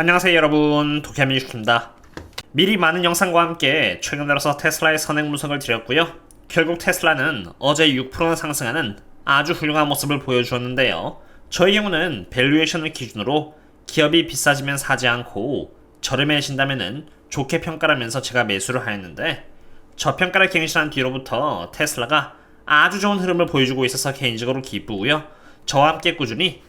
안녕하세요 여러분. 도겸이입니다. 미리 많은 영상과 함께 최근 들어서 테슬라의 선행 분석을 드렸고요. 결국 테슬라는 어제 6%나 상승하는 아주 훌륭한 모습을 보여주었는데요. 저의 경우는 밸류에이션을 기준으로 기업이 비싸지면 사지 않고 저렴해진다면 좋게 평가하면서 제가 매수를 하였는데 저평가를 갱신한 뒤로부터 테슬라가 아주 좋은 흐름을 보여주고 있어서 개인적으로 기쁘고요. 저와 함께 꾸준히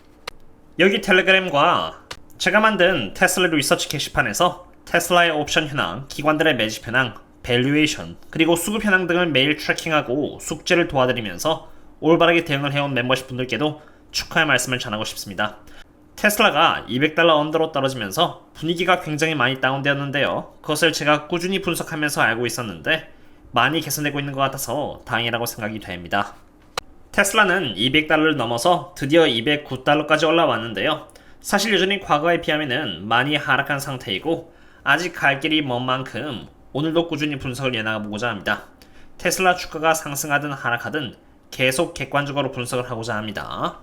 여기 텔레그램과 제가 만든 테슬라 리서치 게시판에서 테슬라의 옵션 현황, 기관들의 매집 현황, 밸류에이션, 그리고 수급 현황 등을 매일 트래킹하고 숙제를 도와드리면서 올바르게 대응을 해온 멤버십 분들께도 축하의 말씀을 전하고 싶습니다. 테슬라가 200달러 언더로 떨어지면서 분위기가 굉장히 많이 다운되었는데요. 그것을 제가 꾸준히 분석하면서 알고 있었는데 많이 개선되고 있는 것 같아서 다행이라고 생각이 됩니다. 테슬라는 200달러를 넘어서 드디어 209달러까지 올라왔는데요. 사실 여전히 과거에 비하면 많이 하락한 상태이고 아직 갈 길이 먼 만큼 오늘도 꾸준히 분석을 이어나가보고자 합니다. 테슬라 주가가 상승하든 하락하든 계속 객관적으로 분석을 하고자 합니다.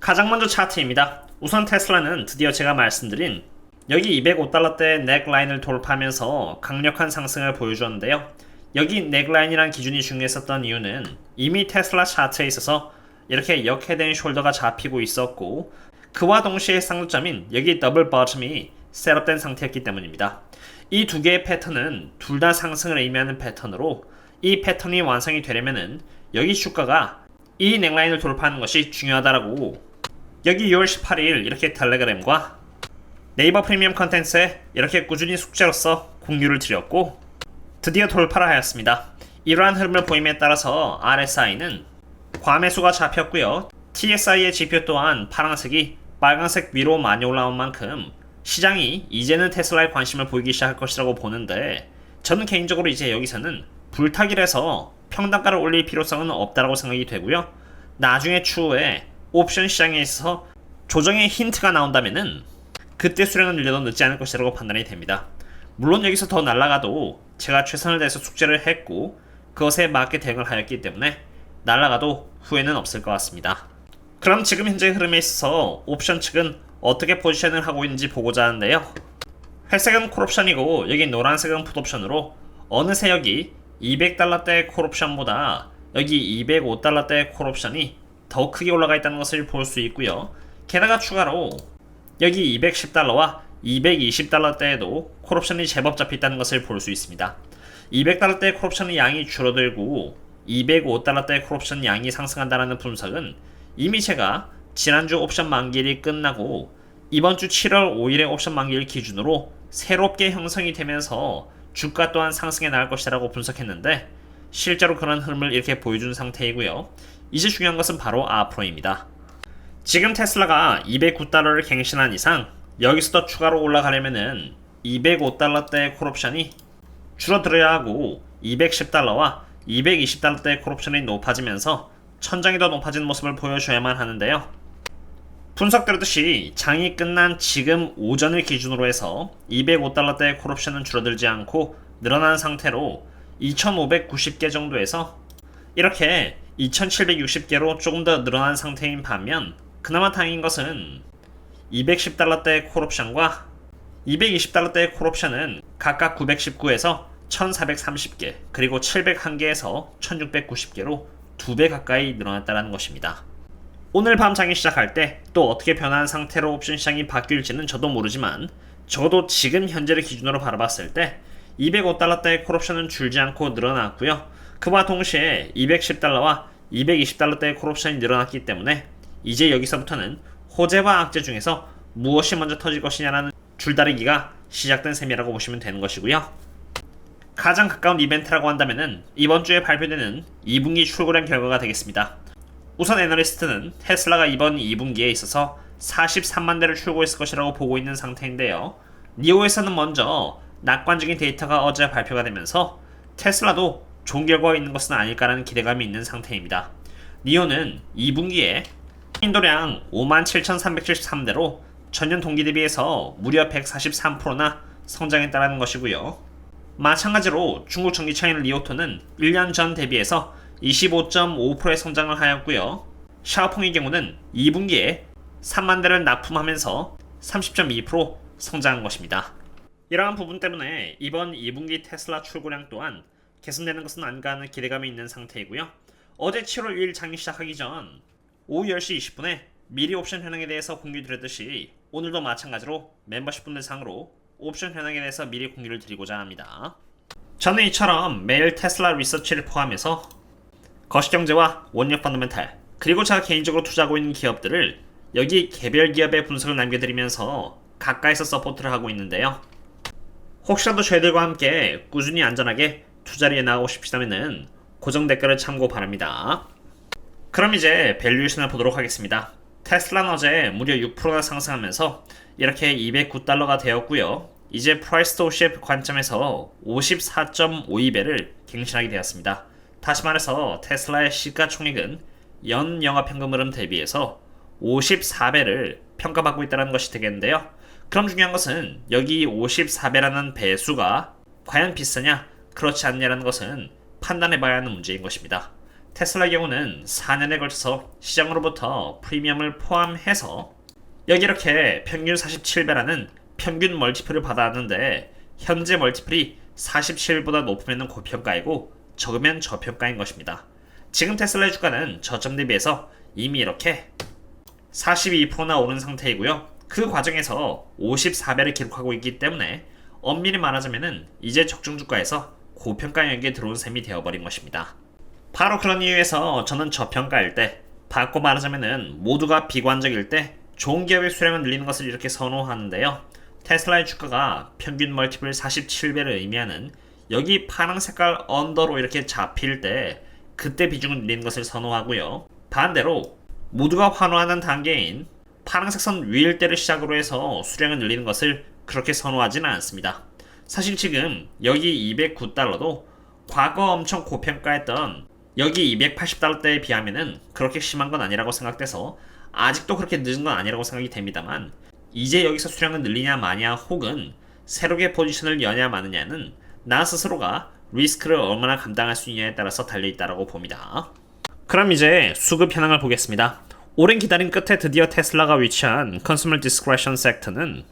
가장 먼저 차트입니다. 우선 테슬라는 드디어 제가 말씀드린 여기 205달러대 넥라인을 돌파하면서 강력한 상승을 보여주었는데요. 여기 넥라인이란 기준이 중요했었던 이유는 이미 테슬라 차트에 있어서 이렇게 역해된 숄더가 잡히고 있었고 그와 동시에 상승점인 여기 더블 버텀이 셋업된 상태였기 때문입니다. 이 두 개의 패턴은 둘 다 상승을 의미하는 패턴으로 이 패턴이 완성이 되려면은 여기 주가가 이 넥라인을 돌파하는 것이 중요하다라고 여기 6월 18일 이렇게 텔레그램과 네이버 프리미엄 컨텐츠에 이렇게 꾸준히 숙제로서 공유를 드렸고 드디어 돌파를 하였습니다. 이러한 흐름을 보임에 따라서 RSI는 과매수가 잡혔고요. TSI의 지표 또한 파란색이 빨간색 위로 많이 올라온 만큼 시장이 이제는 테슬라에 관심을 보이기 시작할 것이라고 보는데 저는 개인적으로 이제 여기서는 불타기라서 평단가를 올릴 필요성은 없다라고 생각이 되고요. 나중에 추후에 옵션 시장에 있어서 조정의 힌트가 나온다면은 그때 수량을 늘려도 늦지 않을 것이라고 판단이 됩니다. 물론 여기서 더 날아가도 제가 최선을 다해서 숙제를 했고 그것에 맞게 대응을 하였기 때문에 날아가도 후회는 없을 것 같습니다. 그럼 지금 현재 흐름에 있어서 옵션 측은 어떻게 포지션을 하고 있는지 보고자 하는데요. 회색은 콜옵션이고 여기 노란색은 풋옵션으로 어느새 여기 200달러대 콜옵션보다 여기 205달러대 콜옵션이 더 크게 올라가 있다는 것을 볼 수 있고요. 게다가 추가로 여기 210달러와 220달러대에도 콜옵션이 제법 잡혀있다는 것을 볼 수 있습니다. 200달러대 콜옵션의 양이 줄어들고 205달러대 콜옵션 양이 상승한다는 분석은 이미 제가 지난주 옵션 만기일이 끝나고 이번 주 7월 5일의 옵션 만기일 기준으로 새롭게 형성이 되면서 주가 또한 상승해 나갈 것이라고 분석했는데 실제로 그런 흐름을 이렇게 보여준 상태이고요. 이제 중요한 것은 바로 앞으로입니다. 지금 테슬라가 209달러를 갱신한 이상 여기서도 추가로 올라가려면은 205달러대 콜옵션이 줄어들어야 하고 210달러와 220달러대 콜옵션이 높아지면서 천장이 더 높아지는 모습을 보여줘야만 하는데요. 분석드렸듯이 장이 끝난 지금 오전을 기준으로 해서 205달러대 콜옵션은 줄어들지 않고 늘어난 상태로 2590개 정도에서 이렇게 2760개로 조금 더 늘어난 상태인 반면 그나마 다행인 것은 210달러대 콜옵션과 220달러대 콜옵션은 각각 919에서 1430개 그리고 701개에서 1690개로 2배 가까이 늘어났다는 것입니다. 오늘 밤 장이 시작할 때 또 어떻게 변한 상태로 옵션 시장이 바뀔지는 저도 모르지만 적어도 지금 현재를 기준으로 바라봤을 때 205달러대의 콜옵션은 줄지 않고 늘어났고요. 그와 동시에 210달러와 220달러대의 콜옵션이 늘어났기 때문에 이제 여기서부터는 호재와 악재 중에서 무엇이 먼저 터질 것이냐라는 줄다리기가 시작된 셈이라고 보시면 되는 것이고요. 가장 가까운 이벤트라고 한다면 이번 주에 발표되는 2분기 출고량 결과가 되겠습니다. 우선 애널리스트는 테슬라가 이번 2분기에 있어서 43만 대를 출고했을 것이라고 보고 있는 상태인데요. 니오에서는 먼저 낙관적인 데이터가 어제 발표가 되면서 테슬라도 좋은 결과가 있는 것은 아닐까라는 기대감이 있는 상태입니다. 니오는 2분기에 인도량 57,373대로 전년 동기 대비해서 무려 143%나 성장했다는 것이고요. 마찬가지로 중국 전기차인 리오토는 1년 전 대비해서 25.5%의 성장을 하였고요. 샤오퐁의 경우는 2분기에 3만 대를 납품하면서 30.2% 성장한 것입니다. 이러한 부분 때문에 이번 2분기 테슬라 출고량 또한 개선되는 것은 안가 하는 기대감이 있는 상태이고요. 어제 7월 2일 장이 시작하기 전 오후 10시 20분에 미리 옵션 현황에 대해서 공유 드렸듯이 오늘도 마찬가지로 멤버십 분들 상으로 옵션 현황에 대해서 미리 공유를 드리고자 합니다. 저는 이처럼 매일 테슬라 리서치를 포함해서 거시경제와 원료 펀더멘탈 그리고 제가 개인적으로 투자하고 있는 기업들을 여기 개별 기업의 분석을 남겨드리면서 가까이서 서포트를 하고 있는데요. 혹시라도 저희들과 함께 꾸준히 안전하게 투자를 해나가고 싶으시다면 고정 댓글을 참고 바랍니다. 그럼 이제 밸류에이션을 보도록 하겠습니다. 테슬라는 어제 무려 6%나 상승하면서 이렇게 209달러가 되었고요. 이제 프라이스 도 시프 관점에서 54.52배를 갱신하게 되었습니다. 다시 말해서 테슬라의 시가총액은 연 영업현금 흐름 대비해서 54배를 평가받고 있다는 것이 되겠는데요. 그럼 중요한 것은 여기 54배라는 배수가 과연 비싸냐 그렇지 않냐라는 것은 판단해 봐야 하는 문제인 것입니다. 테슬라의 경우는 4년에 걸쳐서 시장으로부터 프리미엄을 포함해서 여기 이렇게 평균 47배라는 평균 멀티플을 받아왔는데 현재 멀티플이 47보다 높으면 고평가이고 적으면 저평가인 것입니다. 지금 테슬라의 주가는 저점 대비해서 이미 이렇게 42%나 오른 상태이고요. 그 과정에서 54배를 기록하고 있기 때문에 엄밀히 말하자면은 이제 적중 주가에서 고평가 영역에 들어온 셈이 되어버린 것입니다. 바로 그런 이유에서 저는 저평가일 때, 바꿔 말하자면은 모두가 비관적일 때 좋은 기업의 수량을 늘리는 것을 이렇게 선호하는데요. 테슬라의 주가가 평균 멀티플 47배를 의미하는 여기 파란 색깔 언더로 이렇게 잡힐 때 그때 비중을 늘리는 것을 선호하고요. 반대로 모두가 환호하는 단계인 파란색 선 위일 때를 시작으로 해서 수량을 늘리는 것을 그렇게 선호하지는 않습니다. 사실 지금 여기 209달러도 과거 엄청 고평가했던 여기 280달러대에 비하면은 그렇게 심한 건 아니라고 생각돼서 아직도 그렇게 늦은 건 아니라고 생각이 됩니다만 이제 여기서 수량을 늘리냐 마냐 혹은 새롭게 포지션을 여냐 마느냐는 나 스스로가 리스크를 얼마나 감당할 수 있냐에 따라서 달려있다라고 봅니다. 그럼 이제 수급 현황을 보겠습니다. 오랜 기다림 끝에 드디어 테슬라가 위치한 컨슈머 디스크레션 섹터는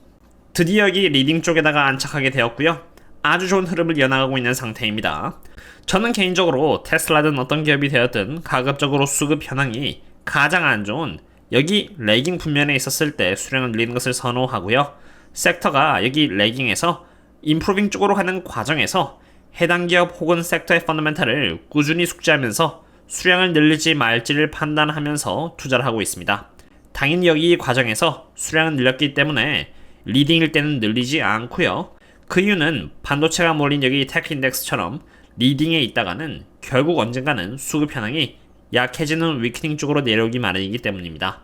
드디어 여기 리딩 쪽에다가 안착하게 되었고요. 아주 좋은 흐름을 이어나가고 있는 상태입니다. 저는 개인적으로 테슬라든 어떤 기업이 되었든 가급적으로 수급 현황이 가장 안 좋은 여기 레깅 분면에 있었을 때 수량을 늘리는 것을 선호하고요. 섹터가 여기 레깅에서 임프로빙 쪽으로 가는 과정에서 해당 기업 혹은 섹터의 펀더멘탈을 꾸준히 숙지하면서 수량을 늘릴지 말지를 판단하면서 투자를 하고 있습니다. 당연히 여기 이 과정에서 수량을 늘렸기 때문에 리딩일 때는 늘리지 않고요. 그 이유는 반도체가 몰린 여기 테크 인덱스처럼 리딩에 있다가는 결국 언젠가는 수급 현황이 약해지는 위크닝 쪽으로 내려오기 마련이기 때문입니다.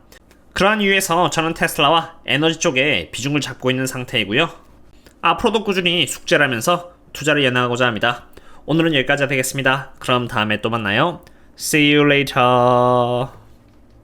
그러한 이유에서 저는 테슬라와 에너지 쪽에 비중을 잡고 있는 상태이고요. 앞으로도 꾸준히 숙제를 하면서 투자를 이어나가고자 합니다. 오늘은 여기까지 되겠습니다. 그럼 다음에 또 만나요. See you later.